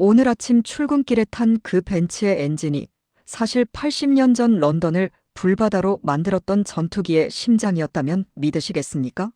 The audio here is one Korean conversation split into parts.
오늘 아침 출근길에 탄 그 벤츠의 엔진이 사실 80년 전 런던을 불바다로 만들었던 전투기의 심장이었다면 믿으시겠습니까?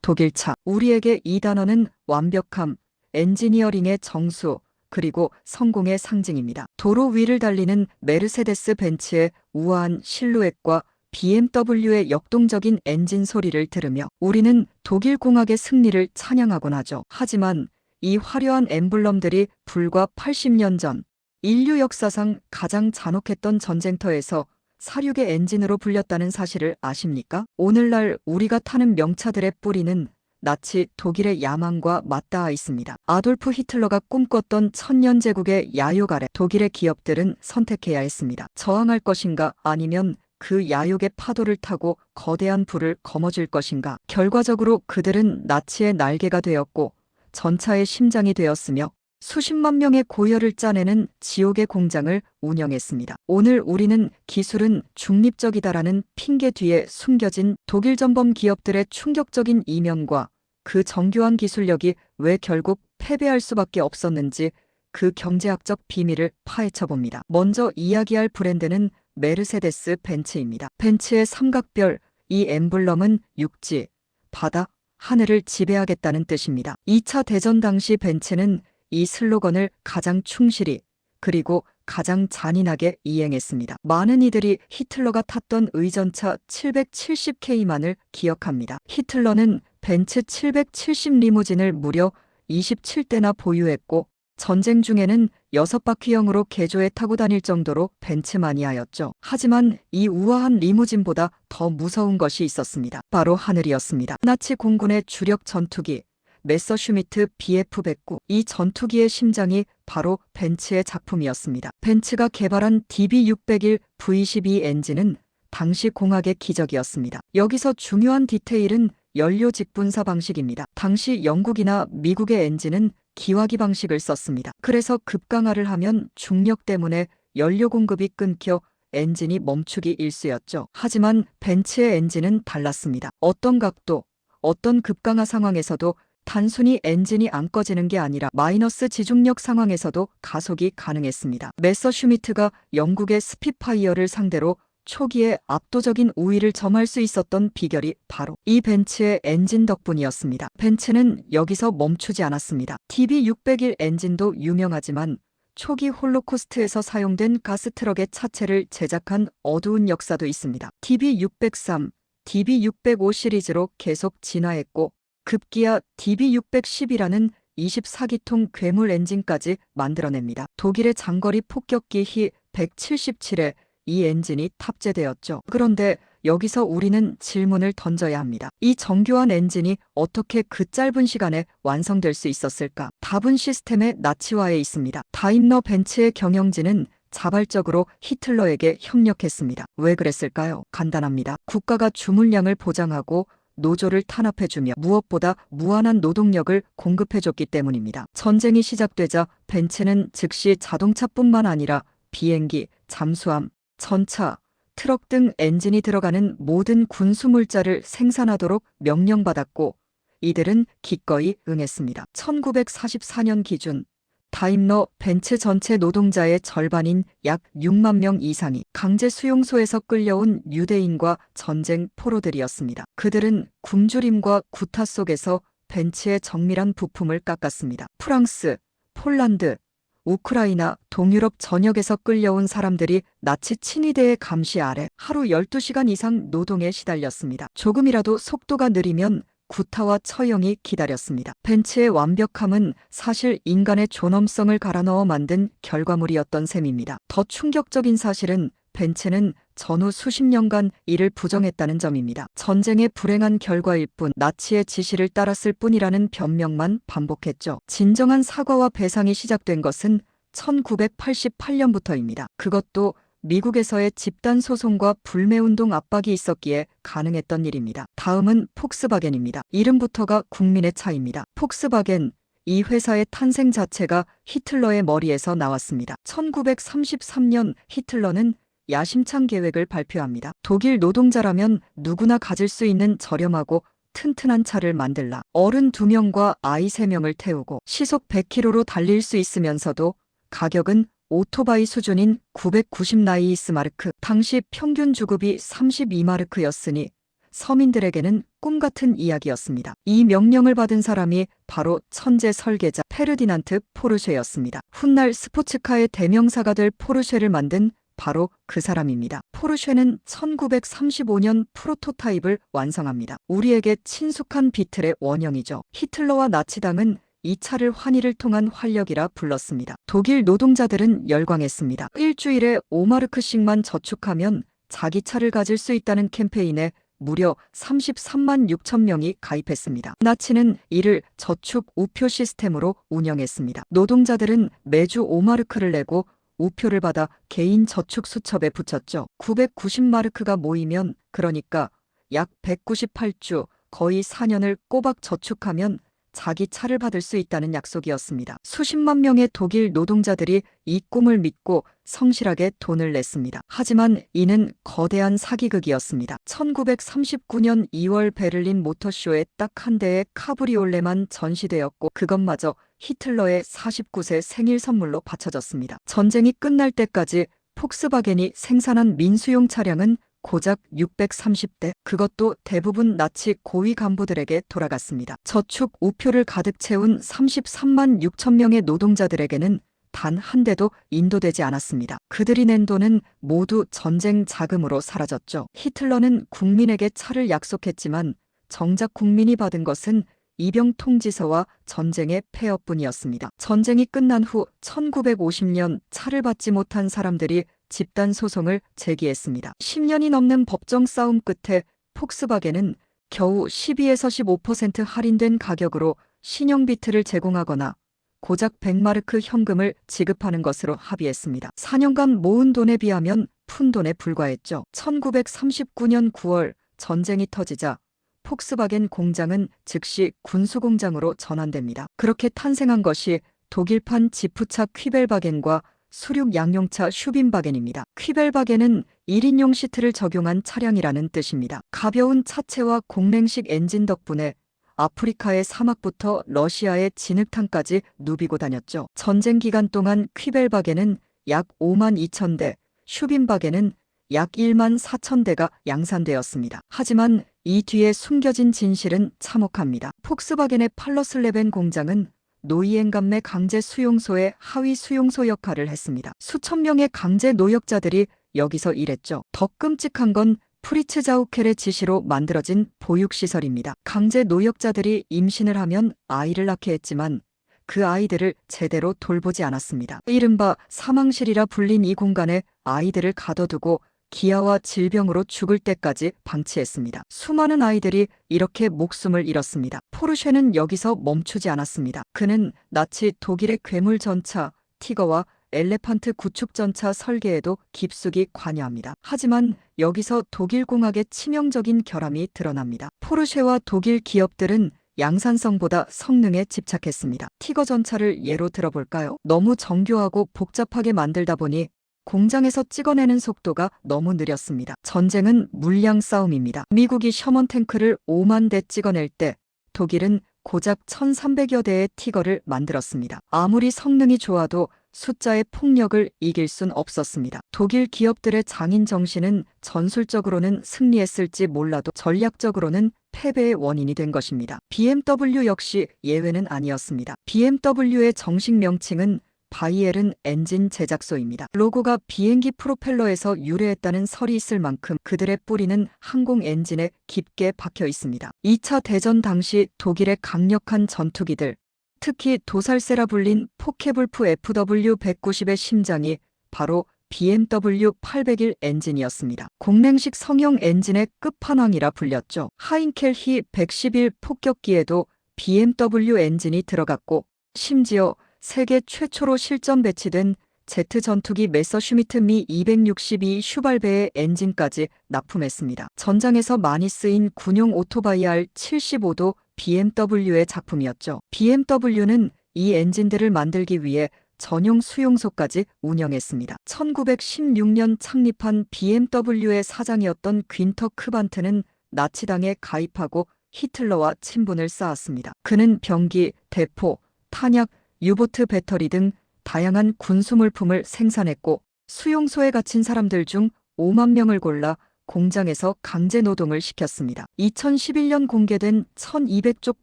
독일차. 우리에게 이 단어는 완벽함, 엔지니어링의 정수, 그리고 성공의 상징입니다. 도로 위를 달리는 메르세데스 벤츠의 우아한 실루엣과 BMW의 역동적인 엔진 소리를 들으며 우리는 독일 공학의 승리를 찬양하곤 하죠. 하지만 이 화려한 엠블럼들이 불과 80년 전 인류 역사상 가장 잔혹했던 전쟁터에서 사륙의 엔진으로 불렸다는 사실을 아십니까? 오늘날 우리가 타는 명차들의 뿌리는 나치 독일의 야망과 맞닿아 있습니다. 아돌프 히틀러가 꿈꿨던 천년제국의 야욕 아래 독일의 기업들은 선택해야 했습니다. 저항할 것인가 아니면 그 야욕의 파도를 타고 거대한 불을 거머쥘 것인가. 결과적으로 그들은 나치의 날개가 되었고 전차의 심장이 되었으며 수십만 명의 고열을 짜내는 지옥의 공장을 운영했습니다. 오늘 우리는 기술은 중립적이다라는 핑계 뒤에 숨겨진 독일 전범 기업들의 충격적인 이면과 그 정교한 기술력이 왜 결국 패배할 수밖에 없었는지 그 경제학적 비밀을 파헤쳐 봅니다. 먼저 이야기할 브랜드는 메르세데스 벤츠입니다. 벤츠의 삼각별, 이 엠블럼은 육지, 바다, 하늘을 지배하겠다는 뜻입니다. 2차 대전 당시 벤츠는 이 슬로건을 가장 충실히 그리고 가장 잔인하게 이행했습니다. 많은 이들이 히틀러가 탔던 의전차 770K만을 기억합니다. 히틀러는 벤츠 770 리무진을 무려 27대나 보유했고 전쟁 중에는 6바퀴형으로 개조해 타고 다닐 정도로 벤츠 마니아였죠. 하지만 이 우아한 리무진보다 더 무서운 것이 있었습니다. 바로 하늘이었습니다. 나치 공군의 주력 전투기 메서슈미트 BF-109. 이 전투기의 심장이 바로 벤츠의 작품이었습니다. 벤츠가 개발한 DB601 V12 엔진은 당시 공학의 기적이었습니다. 여기서 중요한 디테일은 연료 직분사 방식입니다. 당시 영국이나 미국의 엔진은 기화기 방식을 썼습니다. 그래서 급강하를 하면 중력 때문에 연료 공급이 끊겨 엔진이 멈추기 일쑤였죠. 하지만 벤츠의 엔진은 달랐습니다. 어떤 각도, 어떤 급강하 상황에서도 단순히 엔진이 안 꺼지는 게 아니라 마이너스 지중력 상황에서도 가속이 가능했습니다. 메서슈미트가 영국의 스피파이어를 상대로 초기에 압도적인 우위를 점할 수 있었던 비결이 바로 이 벤츠의 엔진 덕분이었습니다. 벤츠는 여기서 멈추지 않았습니다. TB601 엔진도 유명하지만 초기 홀로코스트에서 사용된 가스트럭의 차체를 제작한 어두운 역사도 있습니다. TB603, DB605 시리즈로 계속 진화했고 급기야 DB610이라는 24기통 괴물 엔진까지 만들어냅니다. 독일의 장거리 폭격기 히 177에 이 엔진이 탑재되었죠. 그런데 여기서 우리는 질문을 던져야 합니다. 이 정교한 엔진이 어떻게 그 짧은 시간에 완성될 수 있었을까? 답은 시스템의 나치화에 있습니다. 다임러 벤츠의 경영진은 자발적으로 히틀러에게 협력했습니다. 왜 그랬을까요? 간단합니다. 국가가 주물량을 보장하고 노조를 탄압해주며 무엇보다 무한한 노동력을 공급해줬기 때문입니다. 전쟁이 시작되자 벤츠는 즉시 자동차뿐만 아니라 비행기, 잠수함, 전차, 트럭 등 엔진이 들어가는 모든 군수물자를 생산하도록 명령받았고 이들은 기꺼이 응했습니다. 1944년 기준 다임러 벤츠 전체 노동자의 절반인 약 6만 명 이상이 강제 수용소에서 끌려온 유대인과 전쟁 포로들이었습니다. 그들은 굶주림과 구타 속에서 벤츠의 정밀한 부품을 깎았습니다. 프랑스, 폴란드, 우크라이나, 동유럽 전역에서 끌려온 사람들이 나치 친위대의 감시 아래 하루 12시간 이상 노동에 시달렸습니다. 조금이라도 속도가 느리면 구타와 처형이 기다렸습니다. 벤츠의 완벽함은 사실 인간의 존엄성을 갈아 넣어 만든 결과물이었던 셈입니다. 더 충격적인 사실은 벤츠는 전후 수십 년간 이를 부정했다는 점입니다. 전쟁의 불행한 결과일 뿐 나치의 지시를 따랐을 뿐이라는 변명만 반복했죠. 진정한 사과와 배상이 시작된 것은 1988년부터입니다. 그것도 미국에서의 집단 소송과 불매운동 압박이 있었기에 가능했던 일입니다. 다음은 폭스바겐입니다. 이름부터가 국민의 차입니다. 폭스바겐, 이 회사의 탄생 자체가 히틀러의 머리에서 나왔습니다. 1933년 히틀러는 야심찬 계획을 발표합니다. 독일 노동자라면 누구나 가질 수 있는 저렴하고 튼튼한 차를 만들라. 어른 2명과 아이 3명을 태우고 시속 100km로 달릴 수 있으면서도 가격은 오토바이 수준인 990 나이스마르크. 당시 평균 주급이 32마르크였으니 서민들에게는 꿈 같은 이야기였습니다. 이 명령을 받은 사람이 바로 천재 설계자 페르디난트 포르쉐였습니다. 훗날 스포츠카의 대명사가 될 포르쉐를 만든 바로 그 사람입니다. 포르쉐는 1935년 프로토타입을 완성합니다. 우리에게 친숙한 비틀의 원형이죠. 히틀러와 나치당은 이 차를 환희를 통한 활력이라 불렀습니다. 독일 노동자들은 열광했습니다. 일주일에 5마르크씩만 저축하면 자기 차를 가질 수 있다는 캠페인에 무려 33만 6천 명이 가입했습니다. 나치는 이를 저축 우표 시스템으로 운영했습니다. 노동자들은 매주 5마르크를 내고 우표를 받아 개인 저축 수첩에 붙였죠. 990마르크가 모이면 그러니까 약 198주 거의 4년을 꼬박 저축하면 자기 차를 받을 수 있다는 약속이었습니다. 수십만 명의 독일 노동자들이 이 꿈을 믿고 성실하게 돈을 냈습니다. 하지만 이는 거대한 사기극이었습니다. 1939년 2월 베를린 모터쇼에 딱 한 대의 카브리올레만 전시되었고 그것마저 히틀러의 49세 생일 선물로 바쳐졌습니다. 전쟁이 끝날 때까지 폭스바겐이 생산한 민수용 차량은 고작 630대, 그것도 대부분 나치 고위 간부들에게 돌아갔습니다. 저축 우표를 가득 채운 33만 6천 명의 노동자들에게는 단 한 대도 인도되지 않았습니다. 그들이 낸 돈은 모두 전쟁 자금으로 사라졌죠. 히틀러는 국민에게 차를 약속했지만 정작 국민이 받은 것은 이병 통지서와 전쟁의 폐허뿐이었습니다. 전쟁이 끝난 후 1950년 차를 받지 못한 사람들이 집단 소송을 제기했습니다. 10년이 넘는 법정 싸움 끝에 폭스바겐은 겨우 12에서 15% 할인된 가격으로 신형 비트를 제공하거나 고작 100마르크 현금을 지급하는 것으로 합의했습니다. 4년간 모은 돈에 비하면 푼 돈에 불과했죠. 1939년 9월 전쟁이 터지자 폭스바겐 공장은 즉시 군수공장으로 전환됩니다. 그렇게 탄생한 것이 독일판 지프차 퀴벨바겐과 수륙 양용차 슈빈바겐입니다. 퀴벨바겐은 1인용 시트를 적용한 차량이라는 뜻입니다. 가벼운 차체와 공랭식 엔진 덕분에 아프리카의 사막부터 러시아의 진흙탕까지 누비고 다녔죠. 전쟁 기간 동안 퀴벨바겐은 약 5만 2천 대, 슈빈바겐은 약 1만 4천 대가 양산되었습니다. 하지만 이 뒤에 숨겨진 진실은 참혹합니다. 폭스바겐의 팔러슬레벤 공장은 노이엔감매 강제 수용소의 하위 수용소 역할을 했습니다. 수천 명의 강제 노역자들이 여기서 일했죠. 더 끔찍한 건 프리츠 자우켈의 지시로 만들어진 보육시설입니다. 강제 노역자들이 임신을 하면 아이를 낳게 했지만 그 아이들을 제대로 돌보지 않았습니다. 이른바 사망실이라 불린 이 공간에 아이들을 가둬두고 기아와 질병으로 죽을 때까지 방치했습니다. 수많은 아이들이 이렇게 목숨을 잃었습니다. 포르쉐는 여기서 멈추지 않았습니다. 그는 나치 독일의 괴물 전차 티거와 엘레판트 구축 전차 설계에도 깊숙이 관여합니다. 하지만 여기서 독일 공학의 치명적인 결함이 드러납니다. 포르쉐와 독일 기업들은 양산성보다 성능에 집착했습니다. 티거 전차를 예로 들어볼까요? 너무 정교하고 복잡하게 만들다 보니 공장에서 찍어내는 속도가 너무 느렸습니다. 전쟁은 물량 싸움입니다. 미국이 셔먼 탱크를 5만 대 찍어낼 때 독일은 고작 1,300여 대의 티거를 만들었습니다. 아무리 성능이 좋아도 숫자의 폭력을 이길 순 없었습니다. 독일 기업들의 장인 정신은 전술적으로는 승리했을지 몰라도 전략적으로는 패배의 원인이 된 것입니다. BMW 역시 예외는 아니었습니다. BMW의 정식 명칭은 바이에른 엔진 제작소입니다. 로고가 비행기 프로펠러에서 유래했다는 설이 있을 만큼 그들의 뿌리는 항공 엔진에 깊게 박혀 있습니다. 2차 대전 당시 독일의 강력한 전투기들, 특히 도살세라 불린 포케불프 FW190의 심장이 바로 BMW 801 엔진이었습니다. 공랭식 성형 엔진의 끝판왕이라 불렸죠. 하인켈히 111 폭격기에도 BMW 엔진이 들어갔고 심지어 세계 최초로 실전 배치된 제트 전투기 메서슈미트 미 262 슈발베의 엔진까지 납품했습니다. 전장에서 많이 쓰인 군용 오토바이 R75도 BMW의 작품이었죠. BMW는 이 엔진들을 만들기 위해 전용 수용소까지 운영했습니다. 1916년 창립한 BMW의 사장이었던 퀸터 크반트는 나치당에 가입하고 히틀러와 친분을 쌓았습니다. 그는 병기, 대포, 탄약, 유보트 배터리 등 다양한 군수 물품을 생산했고 수용소에 갇힌 사람들 중 5만 명을 골라 공장에서 강제 노동을 시켰습니다. 2011년 공개된 1200쪽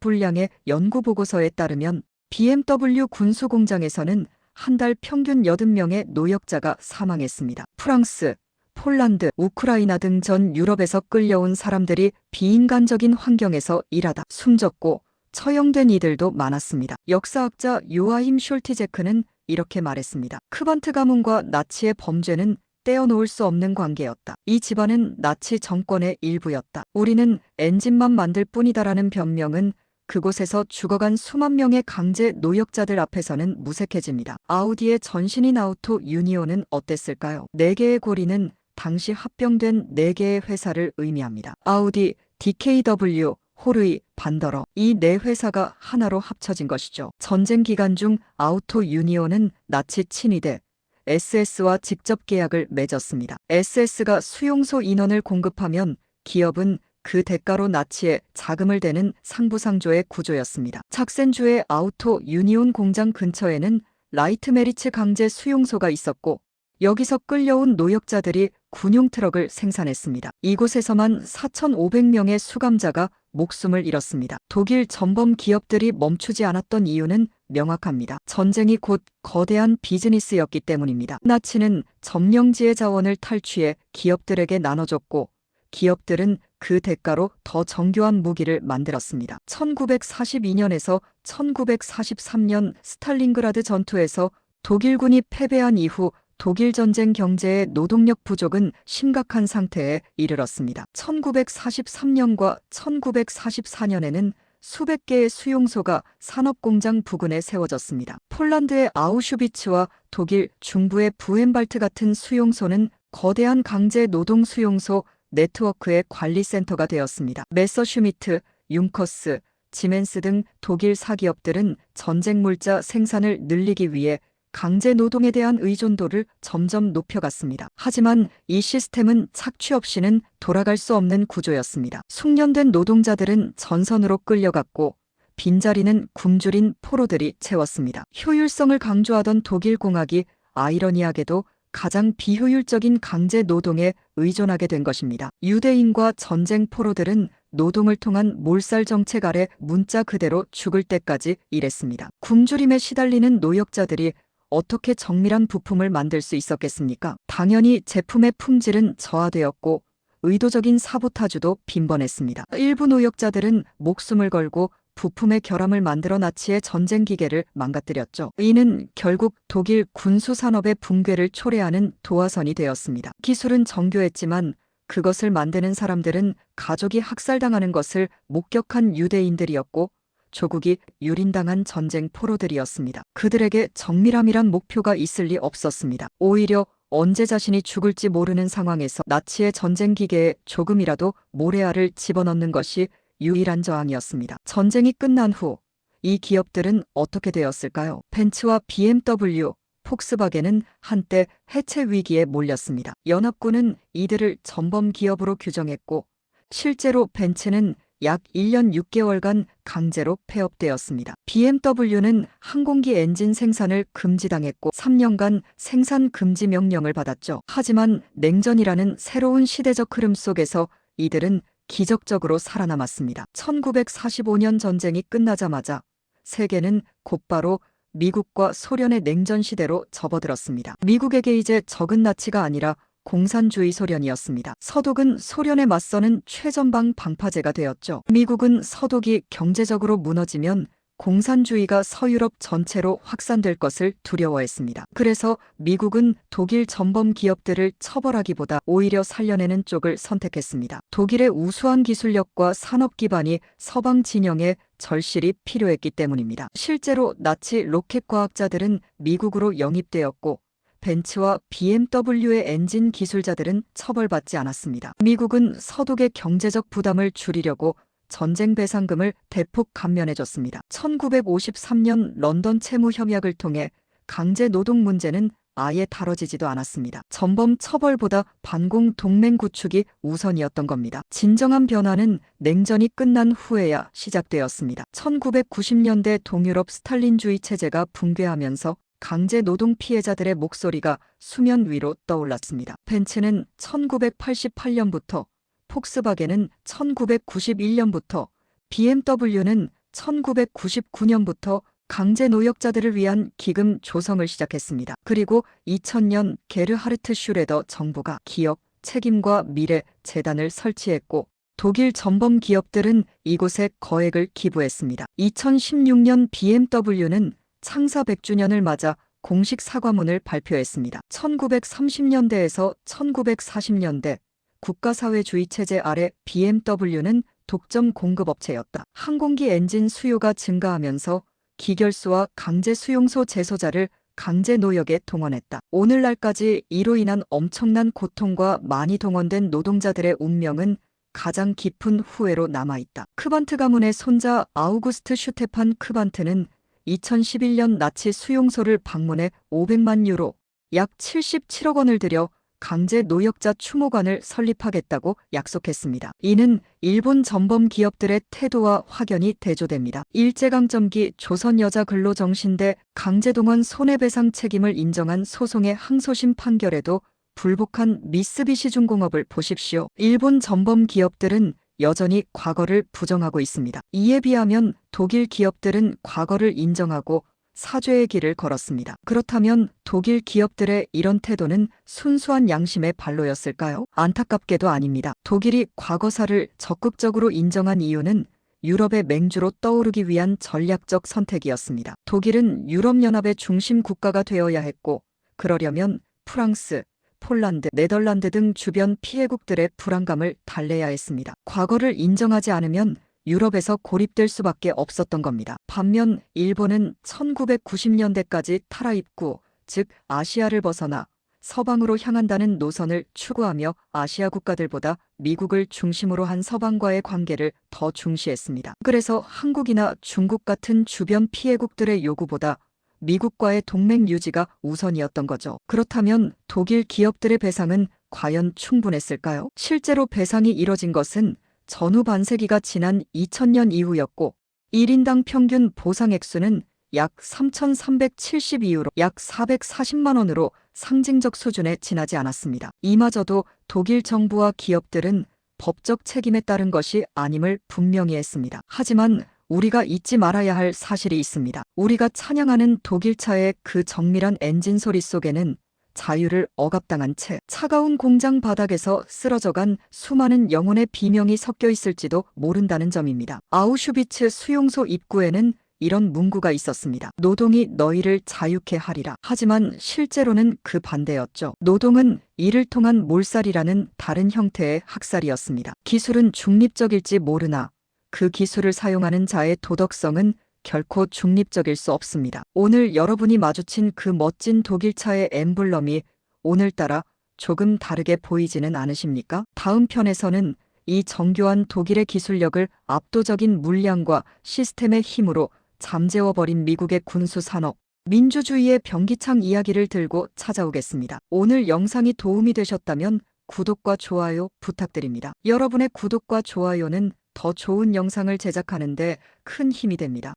분량의 연구 보고서에 따르면 BMW 군수 공장에서는 한 달 평균 80명의 노역자가 사망했습니다. 프랑스, 폴란드, 우크라이나 등 전 유럽에서 끌려온 사람들이 비인간적인 환경에서 일하다 숨졌고 처형된 이들도 많았습니다. 역사학자 요아임 숄티제크는 이렇게 말했습니다. 크반트 가문과 나치의 범죄는 떼어놓을 수 없는 관계였다. 이 집안은 나치 정권의 일부였다. 우리는 엔진만 만들 뿐이다라는 변명은 그곳에서 죽어간 수만 명의 강제 노역자들 앞에서는 무색해집니다. 아우디의 전신인 아우토 유니온은 어땠을까요? 네 개의 고리는 당시 합병된 네 개의 회사를 의미합니다. 아우디, DKW, 호르이, 반더러 이 네 회사가 하나로 합쳐진 것이죠. 전쟁 기간 중 아우토 유니온은 나치 친위대 SS와 직접 계약을 맺었습니다. SS가 수용소 인원을 공급하면 기업은 그 대가로 나치에 자금을 대는 상부상조의 구조였습니다. 착센주의 아우토 유니온 공장 근처에는 라이트 메리츠 강제 수용소가 있었고 여기서 끌려온 노역자들이 군용 트럭을 생산했습니다. 이곳에서만 4,500명의 수감자가 목숨을 잃었습니다. 독일 전범 기업들이 멈추지 않았던 이유는 명확합니다. 전쟁이 곧 거대한 비즈니스였기 때문입니다. 나치는 점령지의 자원을 탈취해 기업들에게 나눠줬고 기업들은 그 대가로 더 정교한 무기를 만들었습니다. 1942년에서 1943년 스탈린그라드 전투에서 독일군이 패배한 이후 독일 전쟁 경제의 노동력 부족은 심각한 상태에 이르렀습니다. 1943년과 1944년에는 수백 개의 수용소가 산업공장 부근에 세워졌습니다. 폴란드의 아우슈비츠와 독일 중부의 부헨발트 같은 수용소는 거대한 강제 노동 수용소 네트워크의 관리센터가 되었습니다. 메서슈미트, 융커스, 지멘스 등 독일 사기업들은 전쟁 물자 생산을 늘리기 위해 강제 노동에 대한 의존도를 점점 높여갔습니다. 하지만 이 시스템은 착취 없이는 돌아갈 수 없는 구조였습니다. 숙련된 노동자들은 전선으로 끌려갔고 빈자리는 굶주린 포로들이 채웠습니다. 효율성을 강조하던 독일 공학이 아이러니하게도 가장 비효율적인 강제 노동에 의존하게 된 것입니다. 유대인과 전쟁 포로들은 노동을 통한 몰살 정책 아래 문자 그대로 죽을 때까지 일했습니다. 굶주림에 시달리는 노역자들이 어떻게 정밀한 부품을 만들 수 있었겠습니까? 당연히 제품의 품질은 저하되었고 의도적인 사보타주도 빈번했습니다. 일부 노역자들은 목숨을 걸고 부품의 결함을 만들어 나치의 전쟁 기계를 망가뜨렸죠. 이는 결국 독일 군수 산업의 붕괴를 초래하는 도화선이 되었습니다. 기술은 정교했지만 그것을 만드는 사람들은 가족이 학살당하는 것을 목격한 유대인들이었고 조국이 유린당한 전쟁 포로들이었습니다. 그들에게 정밀함이란 목표가 있을 리 없었습니다. 오히려 언제 자신이 죽을지 모르는 상황에서 나치의 전쟁 기계에 조금이라도 모래알을 집어넣는 것이 유일한 저항이었습니다. 전쟁이 끝난 후 이 기업들은 어떻게 되었을까요? 벤츠와 BMW, 폭스바겐은 한때 해체 위기에 몰렸습니다. 연합군은 이들을 전범 기업으로 규정했고 실제로 벤츠는 약 1년 6개월간 강제로 폐업되었습니다. BMW는 항공기 엔진 생산을 금지당했고 3년간 생산 금지 명령을 받았죠. 하지만 냉전이라는 새로운 시대적 흐름 속에서 이들은 기적적으로 살아남았습니다. 1945년 전쟁이 끝나자마자 세계는 곧바로 미국과 소련의 냉전 시대로 접어들었습니다. 미국에게 이제 적은 나치가 아니라 공산주의 소련이었습니다. 서독은 소련에 맞서는 최전방 방파제가 되었죠. 미국은 서독이 경제적으로 무너지면 공산주의가 서유럽 전체로 확산될 것을 두려워했습니다. 그래서 미국은 독일 전범 기업들을 처벌하기보다 오히려 살려내는 쪽을 선택했습니다. 독일의 우수한 기술력과 산업 기반이 서방 진영에 절실히 필요했기 때문입니다. 실제로 나치 로켓 과학자들은 미국으로 영입되었고 벤츠와 BMW의 엔진 기술자들은 처벌받지 않았습니다. 미국은 서독의 경제적 부담을 줄이려고 전쟁 배상금을 대폭 감면해줬습니다. 1953년 런던 채무 협약을 통해 강제 노동 문제는 아예 다뤄지지도 않았습니다. 전범 처벌보다 반공 동맹 구축이 우선이었던 겁니다. 진정한 변화는 냉전이 끝난 후에야 시작되었습니다. 1990년대 동유럽 스탈린주의 체제가 붕괴하면서 강제 노동 피해자들의 목소리가 수면 위로 떠올랐습니다. 벤츠는 1988년부터, 폭스바겐은 1991년부터, BMW는 1999년부터 강제 노역자들을 위한 기금 조성을 시작했습니다. 그리고 2000년 게르하르트 슈레더 정부가 기업 책임과 미래 재단을 설치했고 독일 전범 기업들은 이곳에 거액을 기부했습니다. 2016년 BMW는 창사 100주년을 맞아 공식 사과문을 발표했습니다. 1930년대에서 1940년대 국가사회주의 체제 아래 BMW는 독점 공급업체였다. 항공기 엔진 수요가 증가하면서 기결수와 강제 수용소 제소자를 강제 노역에 동원했다. 오늘날까지 이로 인한 엄청난 고통과 많이 동원된 노동자들의 운명은 가장 깊은 후회로 남아있다. 크반트 가문의 손자 아우구스트 슈테판 크반트는 2011년 나치 수용소를 방문해 500만 유로, 약 77억 원을 들여 강제 노역자 추모관을 설립하겠다고 약속했습니다. 이는 일본 전범 기업들의 태도와 확연히 대조됩니다. 일제강점기 조선여자근로정신대 강제동원 손해배상 책임을 인정한 소송의 항소심 판결에도 불복한 미쓰비시 중공업을 보십시오. 일본 전범 기업들은 여전히 과거를 부정하고 있습니다. 이에 비하면 독일 기업들은 과거를 인정하고 사죄의 길을 걸었습니다. 그렇다면 독일 기업들의 이런 태도는 순수한 양심의 발로였을까요? 안타깝게도 아닙니다. 독일이 과거사를 적극적으로 인정한 이유는 유럽의 맹주로 떠오르기 위한 전략적 선택이었습니다. 독일은 유럽연합의 중심 국가가 되어야 했고, 그러려면 프랑스, 폴란드, 네덜란드 등 주변 피해국들의 불안감을 달래야 했습니다. 과거를 인정하지 않으면 유럽에서 고립될 수밖에 없었던 겁니다. 반면 일본은 1990년대까지 탈아입구, 즉 아시아를 벗어나 서방으로 향한다는 노선을 추구하며 아시아 국가들보다 미국을 중심으로 한 서방과의 관계를 더 중시했습니다. 그래서 한국이나 중국 같은 주변 피해국들의 요구보다 미국과의 동맹 유지가 우선이었던 거죠. 그렇다면 독일 기업들의 배상은 과연 충분했을까요? 실제로 배상이 이뤄진 것은 전후 반세기가 지난 2000년 이후였고 1인당 평균 보상 액수는 약 3,372유로 약 440만 원으로 상징적 수준에 지나지 않았습니다. 이마저도 독일 정부와 기업들은 법적 책임에 따른 것이 아님을 분명히 했습니다. 하지만 우리가 잊지 말아야 할 사실이 있습니다. 우리가 찬양하는 독일차의 그 정밀한 엔진 소리 속에는 자유를 억압당한 채 차가운 공장 바닥에서 쓰러져간 수많은 영혼의 비명이 섞여 있을지도 모른다는 점입니다. 아우슈비츠 수용소 입구에는 이런 문구가 있었습니다. 노동이 너희를 자유케 하리라. 하지만 실제로는 그 반대였죠. 노동은 이를 통한 몰살이라는 다른 형태의 학살이었습니다. 기술은 중립적일지 모르나 그 기술을 사용하는 자의 도덕성은 결코 중립적일 수 없습니다. 오늘 여러분이 마주친 그 멋진 독일차의 엠블럼이 오늘따라 조금 다르게 보이지는 않으십니까? 다음 편에서는 이 정교한 독일의 기술력을 압도적인 물량과 시스템의 힘으로 잠재워버린 미국의 군수산업, 민주주의의 변기창 이야기를 들고 찾아오겠습니다. 오늘 영상이 도움이 되셨다면 구독과 좋아요 부탁드립니다. 여러분의 구독과 좋아요는 더 좋은 영상을 제작하는데 큰 힘이 됩니다.